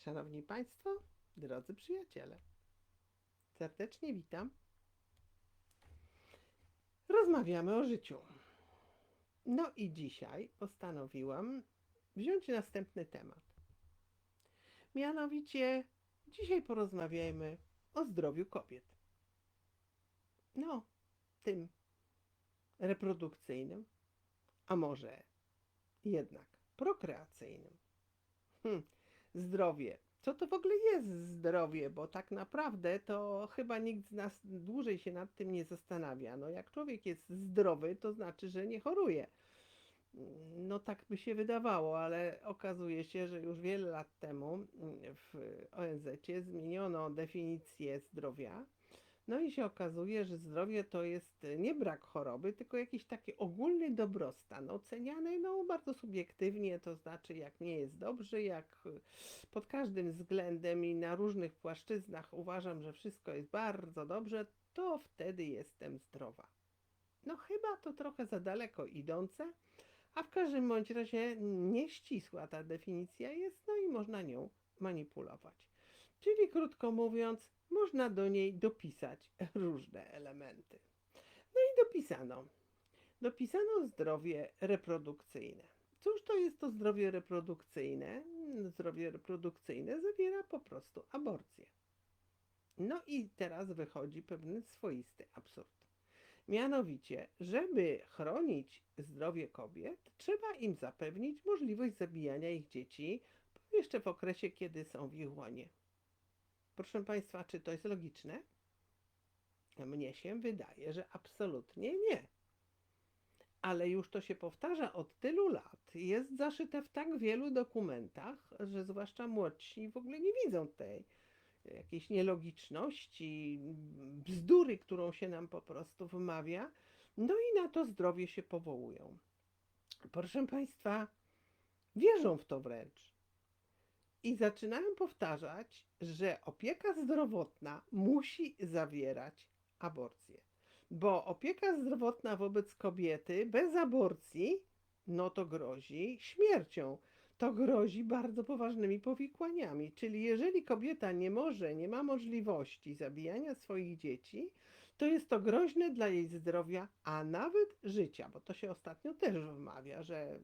Szanowni Państwo, drodzy przyjaciele, serdecznie witam. Rozmawiamy o życiu. No i dzisiaj postanowiłam wziąć następny temat. Mianowicie, dzisiaj porozmawiajmy o zdrowiu kobiet. No, tym reprodukcyjnym, a może jednak prokreacyjnym. Hm, zdrowie. Co to w ogóle jest zdrowie? Bo tak naprawdę to chyba nikt z nas dłużej się nad tym nie zastanawia. No jak człowiek jest zdrowy, to znaczy, że nie choruje. No tak by się wydawało, ale okazuje się, że już wiele lat temu w ONZ zmieniono definicję zdrowia. No i się okazuje, że zdrowie to jest nie brak choroby, tylko jakiś taki ogólny dobrostan, oceniany no, bardzo subiektywnie, to znaczy jak nie jest dobrze, jak pod każdym względem i na różnych płaszczyznach uważam, że wszystko jest bardzo dobrze, to wtedy jestem zdrowa. No chyba to trochę za daleko idące, a w każdym bądź razie nieścisła ta definicja jest, no i można nią manipulować. Czyli krótko mówiąc, można do niej dopisać różne elementy. No i dopisano. Dopisano zdrowie reprodukcyjne. Cóż to jest to zdrowie reprodukcyjne? Zdrowie reprodukcyjne zawiera po prostu aborcję. No i teraz wychodzi pewien swoisty absurd. Mianowicie, żeby chronić zdrowie kobiet, trzeba im zapewnić możliwość zabijania ich dzieci jeszcze w okresie, kiedy są w ich łonie. Proszę Państwa, czy to jest logiczne? Mnie się wydaje, że absolutnie nie. Ale już to się powtarza od tylu lat. Jest zaszyte w tak wielu dokumentach, że zwłaszcza młodsi w ogóle nie widzą tej jakiejś nielogiczności, bzdury, którą się nam po prostu wymawia. No i na to zdrowie się powołują. Proszę Państwa, wierzą w to wręcz i zaczynają powtarzać, że opieka zdrowotna musi zawierać aborcję. Bo opieka zdrowotna wobec kobiety bez aborcji, no to grozi śmiercią. To grozi bardzo poważnymi powikłaniami. Czyli jeżeli kobieta nie może, nie ma możliwości zabijania swoich dzieci, to jest to groźne dla jej zdrowia, a nawet życia, bo to się ostatnio też wymawia, że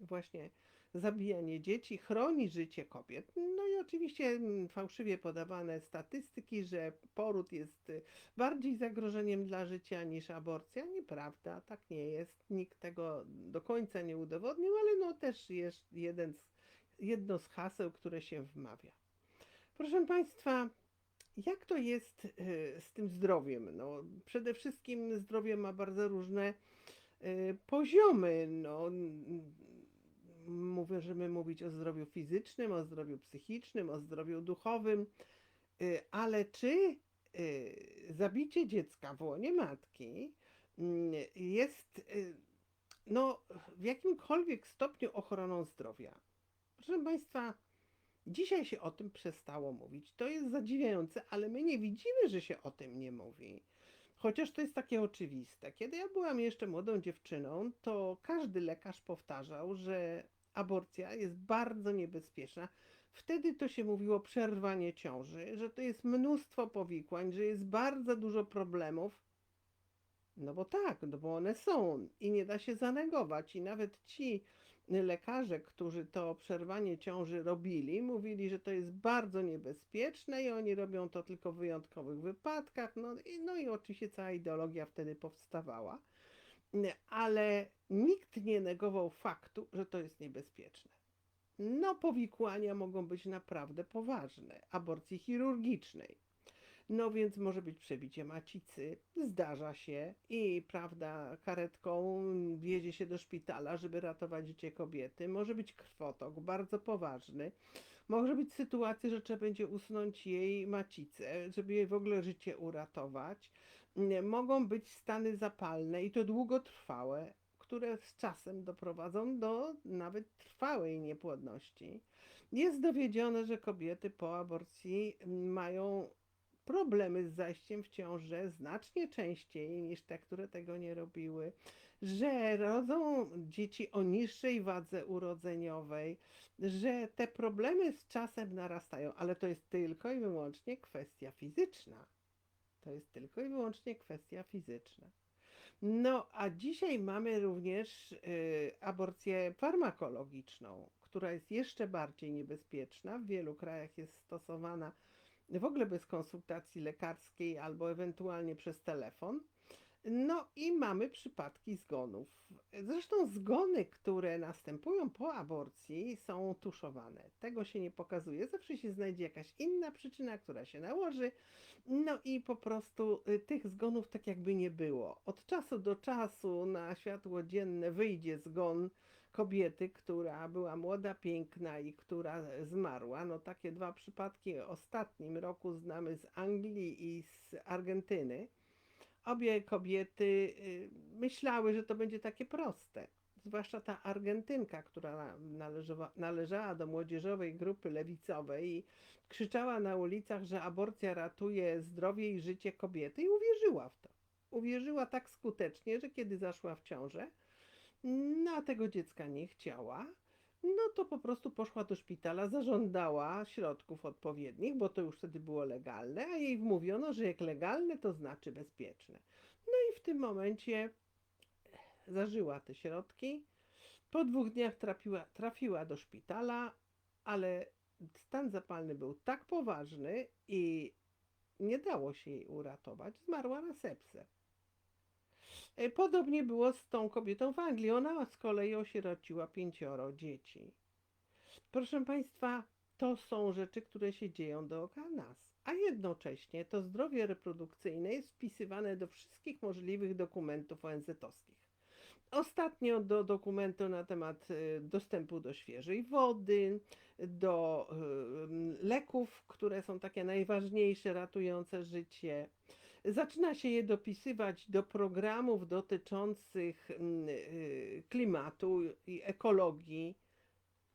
właśnie zabijanie dzieci chroni życie kobiet. No i oczywiście mm, fałszywie podawane statystyki, że poród jest y, bardziej zagrożeniem dla życia niż aborcja. Nieprawda, tak nie jest. Nikt tego do końca nie udowodnił, ale no też jest jeden z, jedno z haseł, które się wmawia. Proszę Państwa, jak to jest y, z tym zdrowiem? No, przede wszystkim zdrowie ma bardzo różne y, poziomy. No, możemy mówić o zdrowiu fizycznym, o zdrowiu psychicznym, o zdrowiu duchowym, y, ale czy zabicie dziecka w łonie matki jest no, w jakimkolwiek stopniu ochroną zdrowia? Proszę Państwa, Dzisiaj się o tym przestało mówić. To jest zadziwiające, ale my nie widzimy, że się o tym nie mówi. Chociaż to jest takie oczywiste. Kiedy ja byłam jeszcze młodą dziewczyną, to każdy lekarz powtarzał, że aborcja jest bardzo niebezpieczna. Wtedy to się mówiło przerwanie ciąży, że to jest mnóstwo powikłań, że jest bardzo dużo problemów. No bo tak, no bo one są i nie da się zanegować. I nawet ci lekarze, którzy to przerwanie ciąży robili, mówili, że to jest bardzo niebezpieczne i oni robią to tylko w wyjątkowych wypadkach. No i, no i oczywiście cała ideologia wtedy powstawała. Ale nikt nie negował faktu, że to jest niebezpieczne. No, powikłania mogą być naprawdę poważne, aborcji chirurgicznej. No więc może być przebicie macicy, zdarza się i prawda, karetką wiezie się do szpitala, żeby ratować życie kobiety. Może być krwotok bardzo poważny. Może być sytuacja, że trzeba będzie usunąć jej macicę, żeby jej w ogóle życie uratować. Mogą być stany zapalne i to długotrwałe, które z czasem doprowadzą do nawet trwałej niepłodności. Jest dowiedzione, że kobiety po aborcji mają problemy z zajściem w ciążę znacznie częściej niż te, które tego nie robiły. że rodzą dzieci o niższej wadze urodzeniowej, że te problemy z czasem narastają, ale to jest tylko i wyłącznie kwestia fizyczna. To jest tylko i wyłącznie kwestia fizyczna. No, a dzisiaj mamy również y, aborcję farmakologiczną, która jest jeszcze bardziej niebezpieczna. W wielu krajach jest stosowana w ogóle bez konsultacji lekarskiej albo ewentualnie przez telefon. No i mamy przypadki zgonów. Zresztą zgony, które następują po aborcji, są tuszowane. Tego się nie pokazuje. Zawsze się znajdzie jakaś inna przyczyna, która się nałoży. No i po prostu y, tych zgonów tak jakby nie było. Od czasu do czasu na światło dzienne wyjdzie zgon kobiety, która była młoda, piękna i która zmarła. No takie dwa przypadki w ostatnim roku znamy z Anglii i z Argentyny. Obie kobiety y, myślały, że to będzie takie proste. Zwłaszcza ta Argentynka, która należała, należała do młodzieżowej grupy lewicowej i krzyczała na ulicach, że aborcja ratuje zdrowie i życie kobiety i uwierzyła w to. Uwierzyła tak skutecznie, że kiedy zaszła w ciążę, no a tego dziecka nie chciała, no to po prostu poszła do szpitala, zażądała środków odpowiednich, bo to już wtedy było legalne, a jej wmówiono, że jak legalne, to znaczy bezpieczne. No i w tym momencie zażyła te środki. Po dwóch dniach trafiła, trafiła do szpitala, ale stan zapalny był tak poważny i nie dało się jej uratować. Zmarła na sepsę. E, Podobnie było z tą kobietą w Anglii. Ona z kolei osierociła pięcioro dzieci. Proszę Państwa, to są rzeczy, które się dzieją dookoła nas. A jednocześnie to zdrowie reprodukcyjne jest wpisywane do wszystkich możliwych dokumentów ONZ-owskich. Ostatnio do dokumentu na temat y, dostępu do świeżej wody, do y, leków, które są takie najważniejsze, ratujące życie. Zaczyna się je dopisywać do programów dotyczących mm, y, klimatu i ekologii.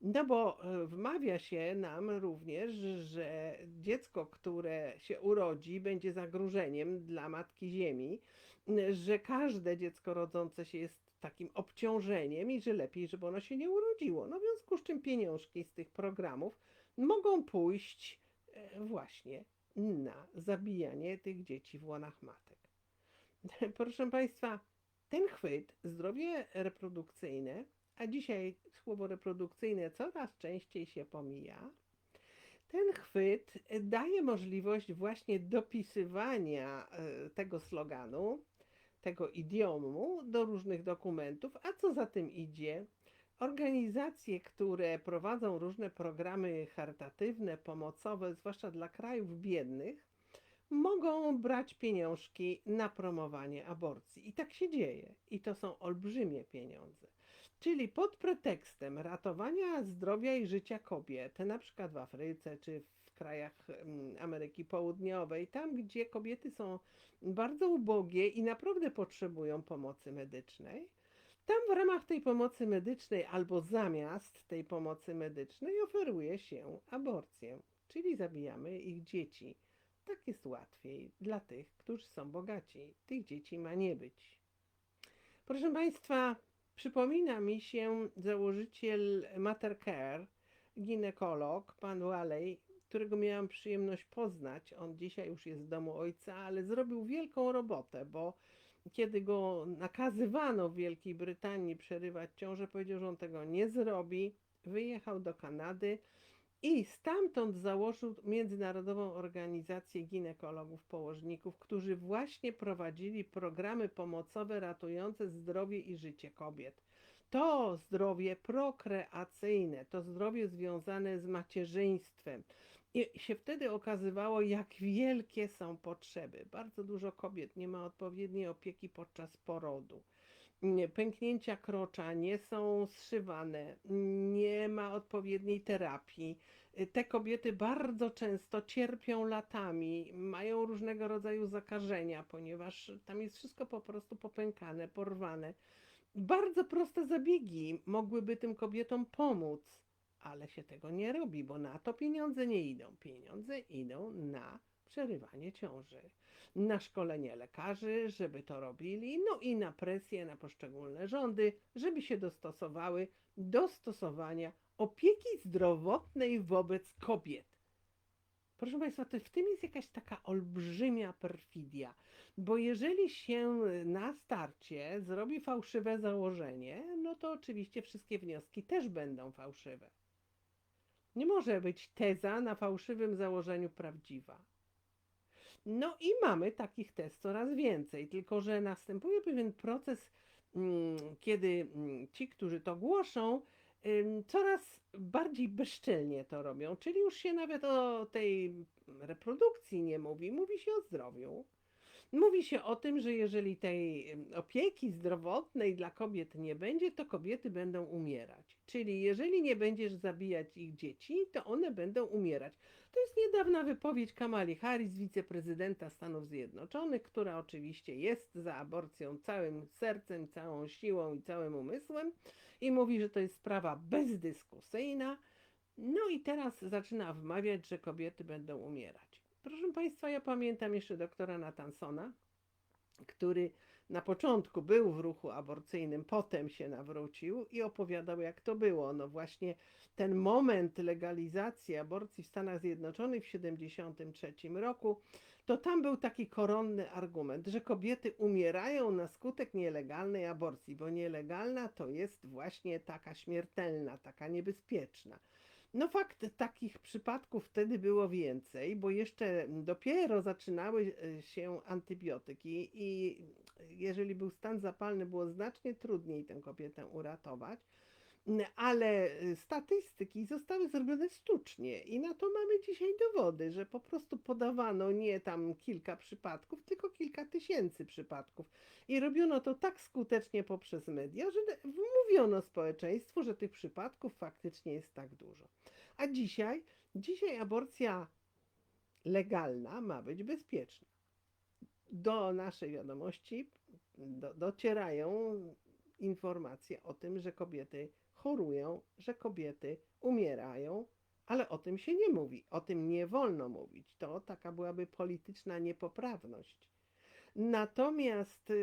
No bo e, wmawia się nam również, że dziecko, które się urodzi, będzie zagrożeniem dla Matki Ziemi, że każde dziecko rodzące się jest takim obciążeniem i że lepiej, żeby ono się nie urodziło. No w związku z czym pieniążki z tych programów mogą pójść e, właśnie na zabijanie tych dzieci w łonach matek. Proszę Państwa, ten chwyt, zdrowie reprodukcyjne, a dzisiaj słowo reprodukcyjne coraz częściej się pomija, ten chwyt daje możliwość właśnie dopisywania e, tego sloganu, tego idiomu do różnych dokumentów, a co za tym idzie, organizacje, które prowadzą różne programy charytatywne, pomocowe, zwłaszcza dla krajów biednych, mogą brać pieniążki na promowanie aborcji. I tak się dzieje. I to są olbrzymie pieniądze. Czyli pod pretekstem ratowania zdrowia i życia kobiet, na przykład w Afryce czy w krajach mm, Ameryki Południowej, tam gdzie kobiety są bardzo ubogie i naprawdę potrzebują pomocy medycznej, tam w ramach tej pomocy medycznej albo zamiast tej pomocy medycznej oferuje się aborcję, czyli zabijamy ich dzieci. Tak jest łatwiej dla tych, którzy są bogaci. Tych dzieci ma nie być. Proszę Państwa, przypomina mi się założyciel Mater Care, ginekolog, pan Waley, którego miałam przyjemność poznać. On dzisiaj już jest w domu ojca, ale zrobił wielką robotę, bo kiedy go nakazywano w Wielkiej Brytanii przerywać ciążę, powiedział, że on tego nie zrobi. Wyjechał do Kanady i stamtąd założył Międzynarodową Organizację Ginekologów Położników, którzy właśnie prowadzili programy pomocowe ratujące zdrowie i życie kobiet. To zdrowie prokreacyjne, to zdrowie związane z macierzyństwem. I się wtedy okazywało, jak wielkie są potrzeby. Bardzo dużo kobiet nie ma odpowiedniej opieki podczas porodu. Pęknięcia krocza nie są zszywane, nie ma odpowiedniej terapii. Te kobiety bardzo często cierpią latami, mają różnego rodzaju zakażenia, ponieważ tam jest wszystko po prostu popękane, porwane. Bardzo proste zabiegi mogłyby tym kobietom pomóc ale się tego nie robi, bo na to pieniądze nie idą. Pieniądze idą na przerywanie ciąży. Na szkolenie lekarzy, żeby to robili, no i na presję na poszczególne rządy, żeby się dostosowały do stosowania opieki zdrowotnej wobec kobiet. Proszę Państwa, to w tym jest jakaś taka olbrzymia perfidia, bo jeżeli się na starcie zrobi fałszywe założenie, no to oczywiście wszystkie wnioski też będą fałszywe. Nie może być teza na fałszywym założeniu prawdziwa. No i mamy takich tez coraz więcej, tylko że następuje pewien proces, mm, kiedy mm, ci, którzy to głoszą, coraz bardziej bezczelnie to robią, czyli już się nawet o tej reprodukcji nie mówi, mówi się o zdrowiu. Mówi się o tym, że jeżeli tej opieki zdrowotnej dla kobiet nie będzie, to kobiety będą umierać. Czyli jeżeli nie będziesz zabijać ich dzieci, to one będą umierać. To jest niedawna wypowiedź Kamali Harris, wiceprezydenta Stanów Zjednoczonych, która oczywiście jest za aborcją całym sercem, całą siłą i całym umysłem i mówi, że to jest sprawa bezdyskusyjna. No i teraz zaczyna wmawiać, że kobiety będą umierać. Proszę Państwa, ja pamiętam jeszcze doktora Natansona, który na początku był w ruchu aborcyjnym, potem się nawrócił i opowiadał, jak to było. No właśnie ten moment legalizacji aborcji w Stanach Zjednoczonych w 1973 roku, to tam był taki koronny argument, że kobiety umierają na skutek nielegalnej aborcji, bo nielegalna to jest właśnie taka śmiertelna, taka niebezpieczna. No fakt, takich przypadków wtedy było więcej, bo jeszcze dopiero zaczynały e, się antybiotyki i jeżeli był stan zapalny, było znacznie trudniej tę kobietę uratować. Ale statystyki zostały zrobione sztucznie i na to mamy dzisiaj dowody, że po prostu podawano nie tam kilka przypadków, tylko kilka tysięcy przypadków. I robiono to tak skutecznie poprzez media, że wmówiono społeczeństwu, że tych przypadków faktycznie jest tak dużo. A dzisiaj, dzisiaj aborcja legalna ma być bezpieczna. Do naszej wiadomości do, docierają informacje o tym, że kobiety chorują, że kobiety umierają, ale o tym się nie mówi, o tym nie wolno mówić. To taka byłaby polityczna niepoprawność. Natomiast y,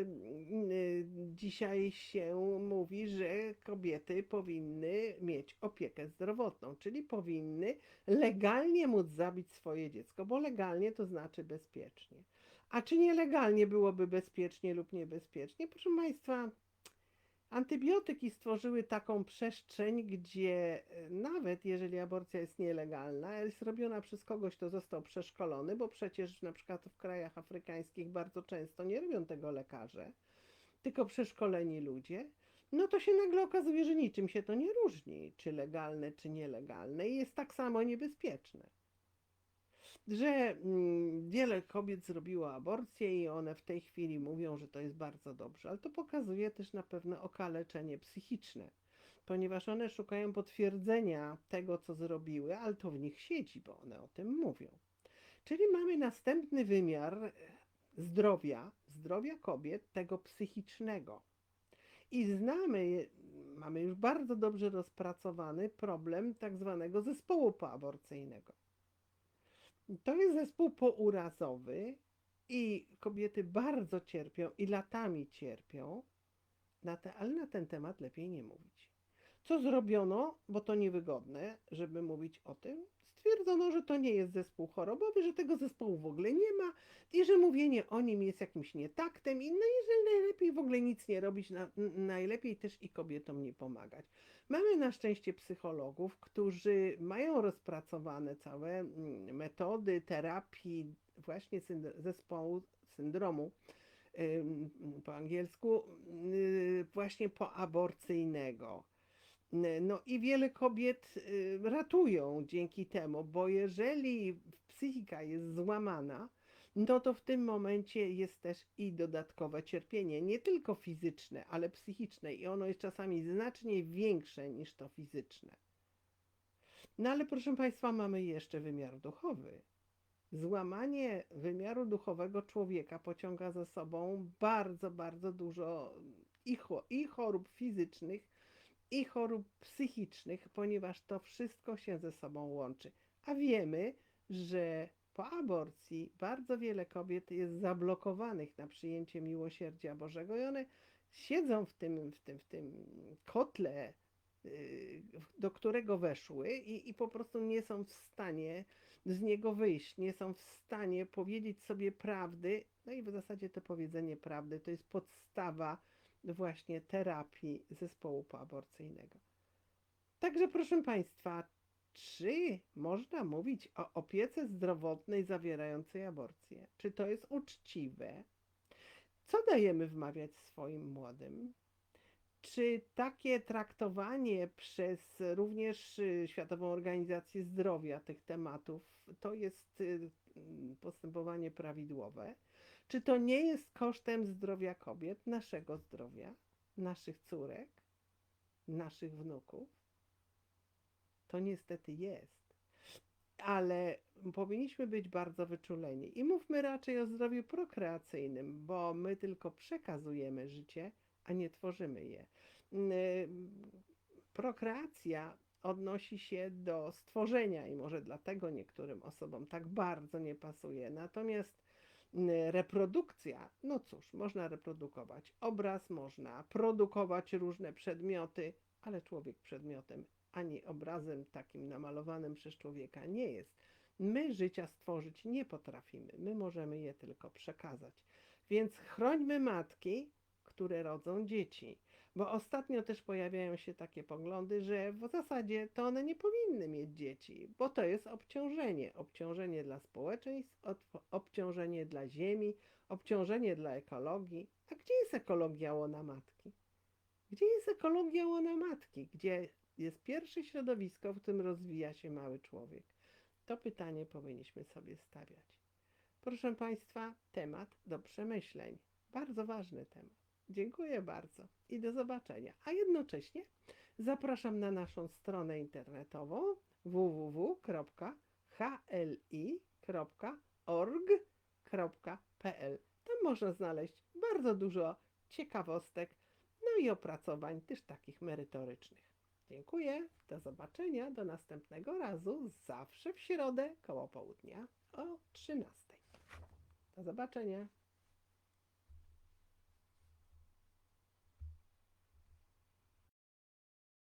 y, dzisiaj się mówi, że kobiety powinny mieć opiekę zdrowotną, czyli powinny legalnie móc zabić swoje dziecko, bo legalnie to znaczy bezpiecznie. A czy nielegalnie byłoby bezpiecznie lub niebezpiecznie? Proszę Państwa, Antybiotyki stworzyły taką przestrzeń, gdzie e, nawet jeżeli aborcja jest nielegalna, jest robiona przez kogoś, kto został przeszkolony, bo przecież na przykład w krajach afrykańskich bardzo często nie robią tego lekarze, tylko przeszkoleni ludzie, no to się nagle okazuje, że niczym się to nie różni, czy legalne, czy nielegalne i jest tak samo niebezpieczne że mm, wiele kobiet zrobiło aborcję i one w tej chwili mówią, że to jest bardzo dobrze, ale to pokazuje też na pewno okaleczenie psychiczne, ponieważ one szukają potwierdzenia tego, co zrobiły, ale to w nich siedzi, bo one o tym mówią. Czyli mamy następny wymiar e, zdrowia, zdrowia kobiet, tego psychicznego. I znamy, mamy już bardzo dobrze rozpracowany problem tak zwanego zespołu poaborcyjnego to jest zespół pourazowy i kobiety bardzo cierpią i latami cierpią, na te, ale na ten temat lepiej nie mówić. Co zrobiono, bo to niewygodne, żeby mówić o tym? Stwierdzono, że to nie jest zespół chorobowy, że tego zespołu w ogóle nie ma i że mówienie o nim jest jakimś nietaktem i no że najlepiej w ogóle nic nie robić, na, najlepiej też i kobietom nie pomagać. Mamy na szczęście psychologów, którzy mają rozpracowane całe metody terapii właśnie zespołu syndromu po angielsku, y, właśnie poaborcyjnego. No i wiele kobiet y, ratują dzięki temu, bo jeżeli psychika jest złamana, no to w tym momencie jest też i dodatkowe cierpienie, nie tylko fizyczne, ale psychiczne i ono jest czasami znacznie większe niż to fizyczne. No ale proszę Państwa, mamy jeszcze wymiar duchowy. Złamanie wymiaru duchowego człowieka pociąga za sobą bardzo, bardzo dużo i chorób fizycznych, i chorób psychicznych, ponieważ to wszystko się ze sobą łączy. A wiemy, że po aborcji bardzo wiele kobiet jest zablokowanych na przyjęcie miłosierdzia Bożego i one siedzą w tym, w tym, w tym kotle, y, do którego weszły i, i po prostu nie są w stanie z niego wyjść, nie są w stanie powiedzieć sobie prawdy. No i w zasadzie to powiedzenie prawdy to jest podstawa właśnie terapii zespołu poaborcyjnego. Także proszę Państwa, czy można mówić o opiece zdrowotnej zawierającej aborcję? Czy to jest uczciwe? Co dajemy wmawiać swoim młodym? Czy takie traktowanie przez również y, Światową Organizację Zdrowia tych tematów to jest y, postępowanie prawidłowe? Czy to nie jest kosztem zdrowia kobiet, naszego zdrowia, naszych córek, naszych wnuków? To niestety jest. Ale powinniśmy być bardzo wyczuleni i mówmy raczej o zdrowiu prokreacyjnym, bo my tylko przekazujemy życie, a nie tworzymy je. Mm, Prokreacja odnosi się do stworzenia i może dlatego niektórym osobom tak bardzo nie pasuje. Natomiast reprodukcja, no cóż, można reprodukować obraz, można produkować różne przedmioty, ale człowiek przedmiotem ani obrazem takim namalowanym przez człowieka nie jest. My życia stworzyć nie potrafimy, my możemy je tylko przekazać. Więc chrońmy matki, które rodzą dzieci. Bo ostatnio też pojawiają się takie poglądy, że w zasadzie to one nie powinny mieć dzieci, bo to jest obciążenie. Obciążenie dla społeczeństw, ob- obciążenie dla ziemi, obciążenie dla ekologii. A gdzie jest ekologia łona matki? Gdzie jest ekologia łona matki? Gdzie jest pierwsze środowisko, w którym rozwija się mały człowiek? To pytanie powinniśmy sobie stawiać. Proszę Państwa, temat do przemyśleń. Bardzo ważny temat. Dziękuję bardzo i do zobaczenia. A jednocześnie zapraszam na naszą stronę internetową www.hli.org.pl. Tam można znaleźć bardzo dużo ciekawostek, no i opracowań też takich merytorycznych. Dziękuję, do zobaczenia, do następnego razu, zawsze w środę koło południa o 13. Do zobaczenia.